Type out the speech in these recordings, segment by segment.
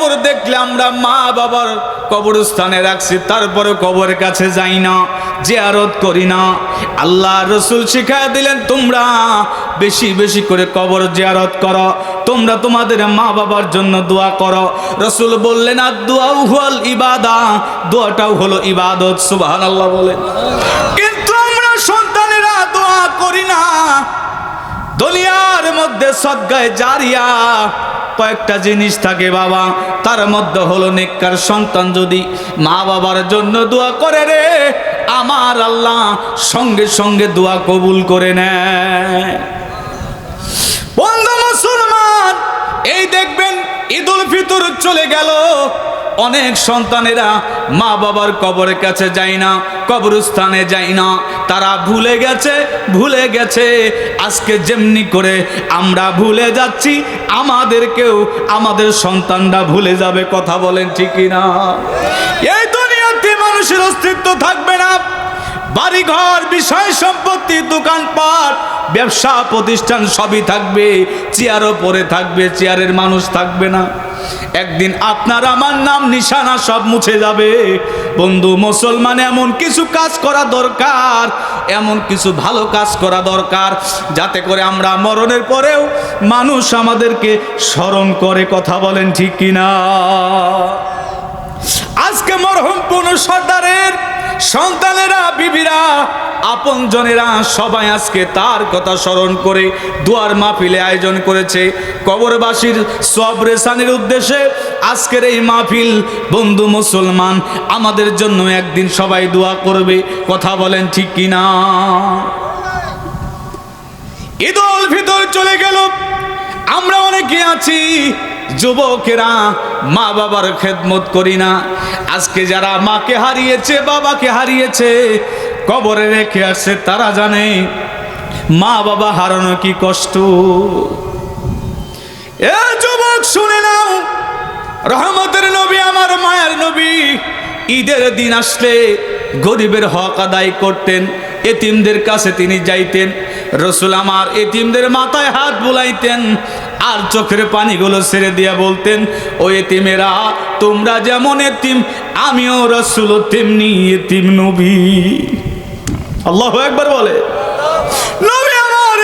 কবর দেখলে আমরা মা বাবার কবরস্থানে রাখছি তারপরে কবরের কাছে যাই না, জিয়ারত করি না। আল্লাহ রসুল শিখা দিলেন, তোমরা বেশি বেশি করে কবর জিয়ারত করো, তোমরা তোমাদের মা বাবার জন্য দোয়া করো। রসুল বললেন, আর দোয়াও হল ইবাদা, দোয়াটাও হলো ইবাদত। সুবাহান আল্লাহ বলেন কিন্তু আমরা সন্তানেরা দোয়া করি না। দুনিয়ার মধ্যে সদ্গায় জারিয়া কয়েকটা জিনিস থাকে বাবা, তার মধ্যে হলো নেককার সন্তান যদি মা বাবার জন্য দোয়া করে রে, আমার আল্লাহ সঙ্গে সঙ্গে দোয়া কবুল করে নেয়। বন্ধু মুসলমান, এই দেখবেন ঈদুল ফিতর চলে গেল। অনেক সন্তানেরা মা বাবার কবরের কাছে যায় না, কবরস্থানে যায় না। তারা ভুলে গেছে ভুলে গেছে। আজকে যেমনি করে আমরা ভুলে যাচ্ছি, আমাদেরকেও আমাদের সন্তানরা ভুলে যাবে, কথা বলেন ঠিকই না এই দুনিয়াতে মানুষের অস্তিত্ব থাকবে না। বাড়িঘর, বিষয় সম্পত্তি, দোকানপাট, ব্যবসা, প্রতিষ্ঠান সবই থাকবে। চেয়ারও পরে থাকবে, চেয়ারের মানুষ থাকবে না। একদিন আপনার আমার নাম নিশানা সব মুছে যাবে। বন্ধু, মুসলমান, এমন কিছু কাজ করা দরকার, এমন কিছু ভালো কাজ করা দরকার, যাতে করে আমরা মরণের পরেও মানুষ আমাদেরকে স্মরণ করে কথা বলেন ঠিক কিনা। আজকে মরহম কোন সর্দারের সন্তানেরা, বিবিরা, আপনজনেরা সবাই আজকে তার কথা স্মরণ করে দুয়ার মাহফিলে আয়োজন করেছে। কবরবাসীর সব রেসানির উদ্দেশ্যে আজকের এই মাহফিল, বন্ধু মুসলমান, আমাদের জন্য একদিন সবাই দোয়া করবে। কথা বলেন ঠিক কিনা? ঈদুল ফিতর চলে গেল। আমরা অনেকে আছি যুবকেরা মা বাবার খেদমত করি না। আজকে যারা মাকে হারিয়েছে, বাবাকে হারিয়েছে, কবরে রেখে আসছে, তারা জানে মা বাবা হারানো কি কষ্ট। এ যুবক, শুনে নাও, রহমতের নবী, আমার মায়ের নবী, ঈদের দিন আসলে গরিবের হক আদায় করতেন, এতিমদের কাছে তিনি যাইতেন, রসুল আমার এতিমদের মাথায় হাত বুলাইতেন আর চোখের পানিগুলো ছেড়ে দিয়া বলতেন, ও এতিমেরা, তোমরা যেমন এতিম, আমিও রসুল তেমনি এতিম নবী। আল্লাহ একবার বলে, নবী আমার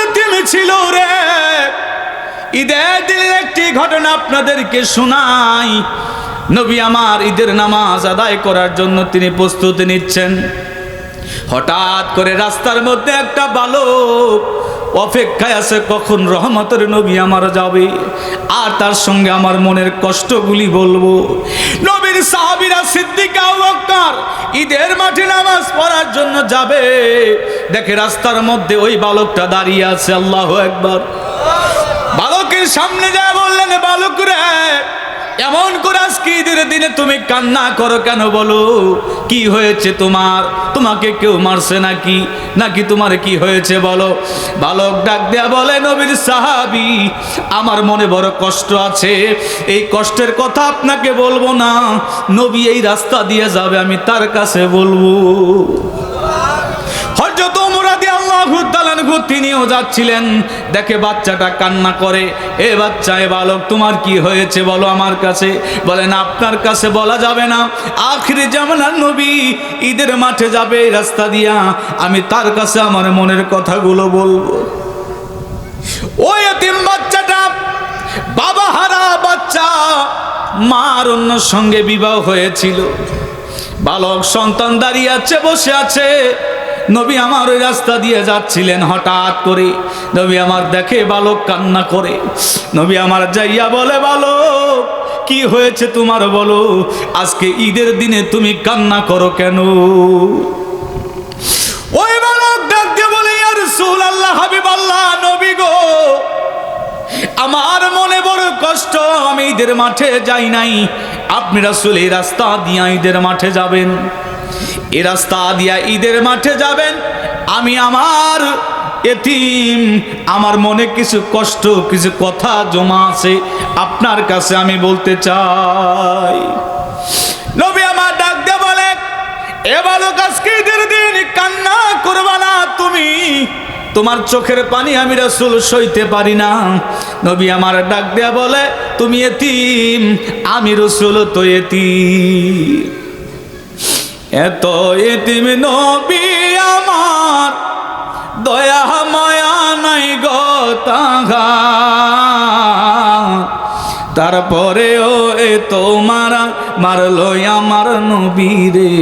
ছিল রে। ঈদের দিনের একটি ঘটনা আপনাদেরকে শোনাই। নবী আমার ঈদের নামাজ আদায় করার জন্য তিনি প্রস্তুতি নিচ্ছেন। হঠাৎ করে রাস্তার মধ্যে একটা বালক অপেক্ষায় আছে কখন রহমতের নবী আমার যাবে? আর তার সঙ্গে আমার মনের কষ্টগুলি বলব। নবীর সাহাবিরা সিদ্দিকা বক্কর ঈদের মাঠে নামাজ পড়ার জন্য যাবে। দেখে রাস্তার মধ্যে ওই বালকটা দাঁড়িয়ে আছে, আল্লাহ একবার বালকের সামনে যা বললেন, বালক রে এমন করে আজকে ঈদের দিনে তুমি কান্না করো কেন বলো? কি হয়েছে তোমার? তোমাকে কেউ মারছে নাকি? নাকি তোমার কি হয়েছে বলো? বালক ডাক দেয়া বলে, নবীর সাহাবি, আমার মনে বড় কষ্ট আছে। এই কষ্টের কথা আপনাকে বলব না। নবী এই রাস্তা দিয়ে যাবে, আমি তার কাছে বলব। তাআলা তিনিও যাচ্ছিলেন। দেখে বাচ্চাটা কান্না করে, এ বাচ্চা, এ বালক, তোমার কি হয়েছে বলো আমার কাছে? বলেন, আপনার কাছে বলা যাবে না। আখিরি জামানার নবী ঈদের মাঠে যাবে রাস্তা দিয়া। আমি তার কাছে আমার মনের কথাগুলো বলব। ওই এতিম বাচ্চাটা, বাবা হারা বাচ্চা, মার অন্য সঙ্গে বিবাহ হয়েছিল। বালক সন্তান দাঁড়িয়ে আছে, বসে আছে। নবী আমার ওই রাস্তা দিয়ে যাচ্ছিলেন হঠাৎ করে। নবী আমার দেখে বালক কান্না করে। নবী আমার যাইয়া বলে, বালক, কি হয়েছে তোমার বলো? আজকে ঈদের দিনে তুমি কান্না করো কেন? ওই বালক ডাক বলে আর সুল আল্লাহ হাবিব আল্লাহ নবী গো, আমার মনে বড় কষ্ট, আমি ঈদের মাঠে যাই নাই। আপনি রাসুল এই রাস্তা দিয়ে ঈদের মাঠে যাবেন। এই রাস্তা দিয়া ঈদের মাঠে যাবেন। আমি আমার এতিম, আমার মনে কিছু কষ্ট, কিছু কথা জমা আছে। আপনার কাছে আমি বলতে চাই। নবী আমার ডাক দিয়ে বলে, এ বালক আজকে ঈদের দিন? কান্না করবা না তুমি। তোমার চোখের পানি আমি রাসূল সইতে পারি না। নবী আমার ডাক দেয়া বলে, তুমি এতিম, আমি রসুল তো এতিম। এত এতিম নবী আমার দয়া মায়া নাই গো তারপরেও এ তোমারা মারলো আমার নবীরে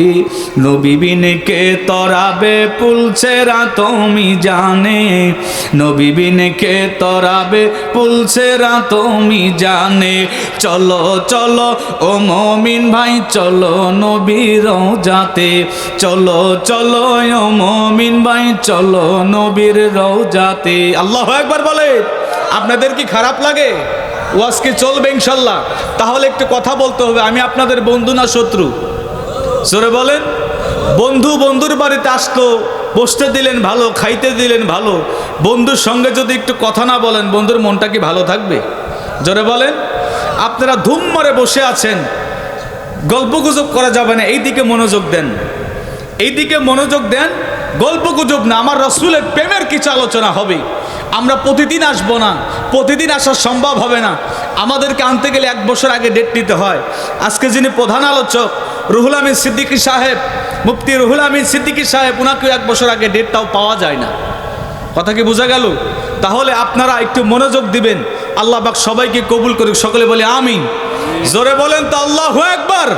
নবী বিনকে তরাবে পুলছেরা তুমি জানে। নবী বিনকে তরাবে পুলছেরা তুমি জানে। চলো চলো, ও মমিন ভাই, চলো নবীর যাতে চলো চলো, ও মমিন ভাই, চলো নবীর রও রওজাতে। আল্লাহ একবার বলে আপনাদের কি খারাপ লাগে? ওয়াজ কি চলবে ইনশাল্লাহ? তাহলে একটু কথা বলতে হবে, আমি আপনাদের বন্ধু না শত্রু? জোরে বলেন। বন্ধু বন্ধুর বাড়িতে আসতো বসতে দিলেন ভালো, খাইতে দিলেন ভালো। বন্ধুর সঙ্গে যদি একটু কথা না বলেন, বন্ধুর মনটা কি ভালো থাকবে? জোরে বলেন। আপনারা ধুম মারে বসে আছেন। গল্প গুজব করা যাবে না এই দিকে মনোযোগ দেন। এই দিকে মনোযোগ দেন, গল্প গুজব না, আমার রসুলের প্রেমের কিছু আলোচনা হবে। আমরা প্রতিদিন আসব না। প্রতিদিন আসা সম্ভব হবে না। আমাদেরকে আনতে গেলে এক বছর আগে ডেট নিতে হয়। আজকে যিনি প্রধান আলোচক, রুহুল আমিন সিদ্দিকী সাহেব, মুফতি রুহুল আমিন সিদ্দিকী সাহেব ওনাকেও এক বছর আগে ডেটটাও পাওয়া যায় না। কথা কি বোঝা গেল? তাহলে আপনারা একটু মনোযোগ দিবেন। আল্লাহ বাক সবাইকে কবুল করুক, সকলে বলে আমিন। জোরে বলেন তো, আল্লাহ একবার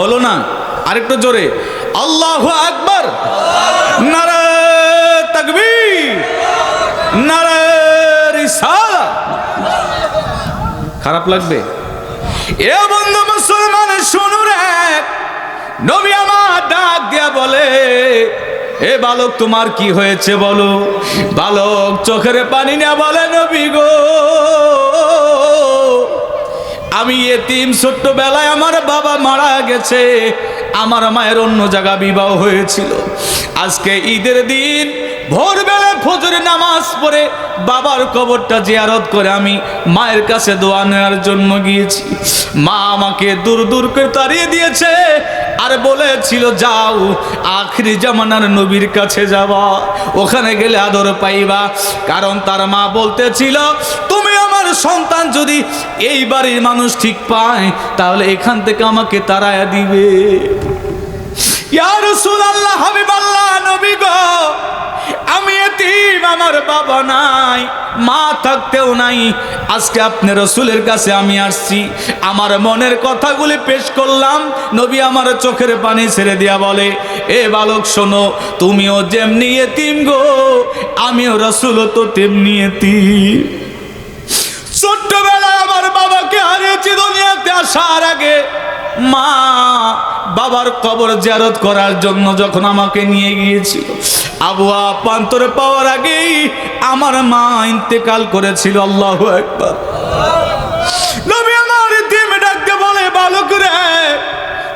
হলো না? আরেকটু জোরে। আল্লাহ একবার নারে খারাপ লাগবে? এ বন্ধু মুসলমান, শুনু রে। নবী আমার ডাক দিয়া বলে, এ বালক, তোমার কি হয়েছে বলো? বালক চোখের পানি না বলে, নবী গো, আমি এতিম ছোট্টবেলায় আমার বাবা মারা গেছে। আমার মায়ের অন্য জায়গা বিবাহ হয়েছিল। আজকে ঈদের দিন ভোরবেলা ফজরে নামাজ পড়ে বাবার কবরটা জিয়ারত করে আমি মায়ের কাছে দোয়া নেওয়ার জন্য গিয়েছি। মা আমাকে দূর দূর করে তাড়িয়ে দিয়েছে আর বলেছিল, যাও, আখরি জামানার নবীর কাছে যাবা। ওখানে গেলে আদর পাইবা। কারণ তার মা বলতেছিল, তুমি আমার সন্তান যদি এই বাড়ির মানুষ ঠিক পায়, তাহলে এখান থেকে আমাকে তাড়ায়া দিবে। আমি এতিম, আমার বাবা নাই, মা থাকতেও নাই। আজকে আপনি কাছে আমি আসছি, আমার মনের কথাগুলি পেশ করলাম। নবী আমার চোখের পানি ছেড়ে দিয়া বলে, এ বালক, শোনো, তুমিও যেমনি এতিম গো, আমিও রসুলও তো তেমনি এতিম। ছোট্টবেলায় আমার বাবাকে হারিয়েছি দুনিয়াতে আসার আগে। মা বাবার কবর জারত করার জন্য যখন আমাকে নিয়ে গিয়েছিল আবুয়া পান্তর পাওয়ার আগেই আমার মা ইন্তেকাল করেছিল, আল্লাহ একবার বলে, বালক রে,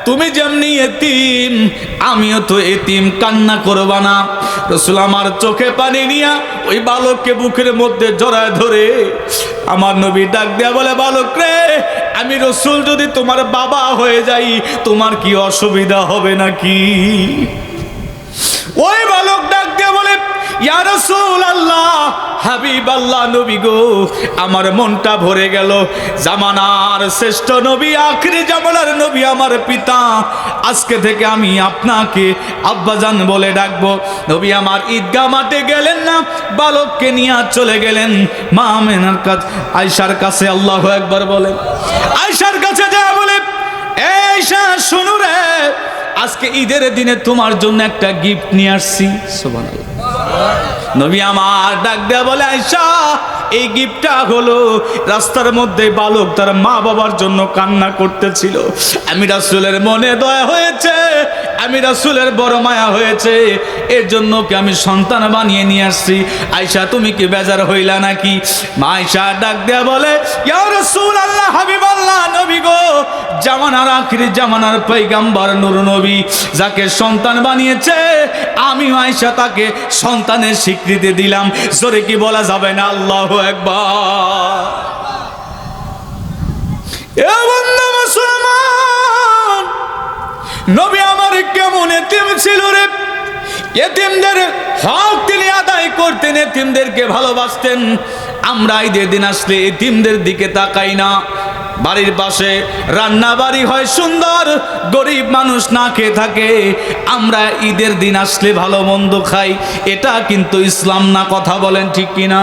তুমি যেমনি এতিম, আমিও তো এতিম, কান্না করবা না। রসুল আমার চোখে পানি নিয়া ওই বালককে বুকের মধ্যে জড়ায় ধরে আমার নবী ডাক দেয়া বলে, বালক রে আমি রসুল যদি তোমার বাবা হয়ে যাই তোমার কি অসুবিধা হবে নাকি ওই বালক ডাক দিয়ে বলে ইয়া রাসূল আল্লাহ হাবিব আল্লাহ নবী গো, আমার মনটা ভরে গেল। শ্রেষ্ঠ নবী নবী আমার পিতা। আজকে থেকে আমি আপনাকে আব্বাজান বলে ডাকবো। নবী আমার ঈদগাহ মাঠে গেলেন না, বালককে নিয়ে চলে গেলেন। মা মেনার কাছে আয়সার কাছে আল্লাহ একবার বলেন। আয়সার কাছে যা বলে, এই শুনু রে, আজকে ঈদের দিনে তোমার জন্য একটা গিফট নিয়ে আসছি। সুবহানাল্লাহ। নবী আমার ডাক দেয়া বলে আয়সা এই গিফটটা হলো রাস্তার মধ্যে বালক তার মা বাবার জন্য কান্না করতেছিল। আমি রাসুলের মনে দয়া হয়েছে আমি রাসুলের বড় মায়া হয়েছে এর জন্য কি আমি সন্তান বানিয়ে নিয়ে আসছি। আয়সা তুমি কি বেজার হইলা নাকি? মা আয়সা ডাক দেয়া বলে রাসূল আল্লাহ হাবিব আল্লাহ নবী গো, জামানার আখিরি জামানার পৈগাম্বর নূর নবী, যাকে সন্তান বানিয়েছে আমি আয়সা তাকে সন্তানের স্বীকৃতি দিলাম। জোরে কি বলা যাবে না? আল্লাহ একবার এ বন্ধু নবী আমার কেমন এতিম ছিল রে? এতিমদের হক তিনি আদায় করতেন, এতিমদেরকে ভালোবাসতেন। আমরা ঈদের দিন আসলে এতিমদের দিকে তাকাই না। বাড়ির পাশে রান্না বাড়ি হয় সুন্দর, গরিব মানুষ না খেয়ে থাকে। আমরা ঈদের দিন আসলে ভালো মন্দ খাই। এটা কিন্তু ইসলাম না, কথা বলেন ঠিক কিনা?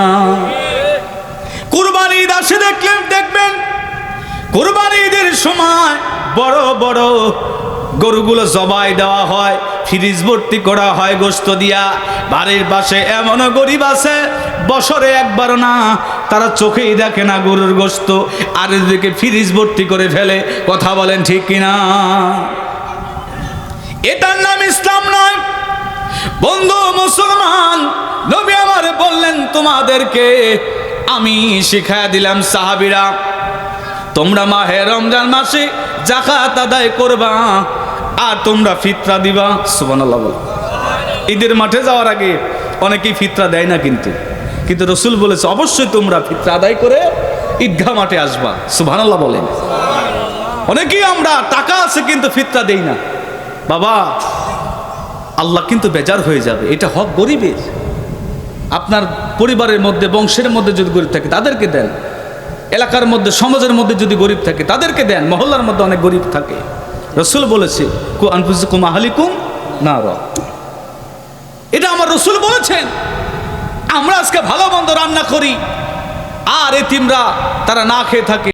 কুরবানি ঈদ আসে দেখলেন, দেখবেন? কুরবানি ঈদের সময় বড় বড় গরুগুলো জবাই দেওয়া হয়, ফ্রিজ ভর্তি করা হয় গোস্ত দিয়া। বাড়ির পাশে এমনও গরিব আছে, বছরে একবার না, তারা চোখেই দেখে না গরুর গোস্ত আর এদিকে ফ্রিজ ভর্তি করে ফেলে, কথা বলেন ঠিক কিনা? এটার নাম ইসলাম নয়। বন্ধু মুসলমান, নবী আমার বললেন তোমাদেরকে, আমি শিখায় দিলাম সাহাবিরা, তোমরা মাহে রমজান মাসে জাকাত আদায় করবা। আর তোমরা ফিতরা দিবা? সুবহানাল্লাহ বল। ঈদের মাঠে যাওয়ার আগে অনেকেই ফিতরা দেয় না কিন্তু। কিন্তু রসুল বলেছে, অবশ্যই তোমরা ফিতরা আদায় করে ঈদগাহ মাঠে আসবা। সুবহানাল্লাহ বলেন। অনেকেই আমরা টাকা আছে কিন্তু ফিতরা দেই না। বাবা, আল্লাহ কিন্তু বেজার হয়ে যাবে। এটা হক গরিবের। আপনার পরিবারের মধ্যে, বংশের মধ্যে যদি গরিব থাকে, তাদেরকে দেন। এলাকার মধ্যে, সমাজের মধ্যে যদি গরিব থাকে, তাদেরকে দেন। মহল্লার মধ্যে অনেক গরিব থাকে। রসুল বলেছে, কু আনফুসুকুম আহলিকুম না র এটা আমার রসুল বলেছেন। আমরা আজকে ভালো মন্দ রান্না করি, আর এতিমরা তারা না খেয়ে থাকে।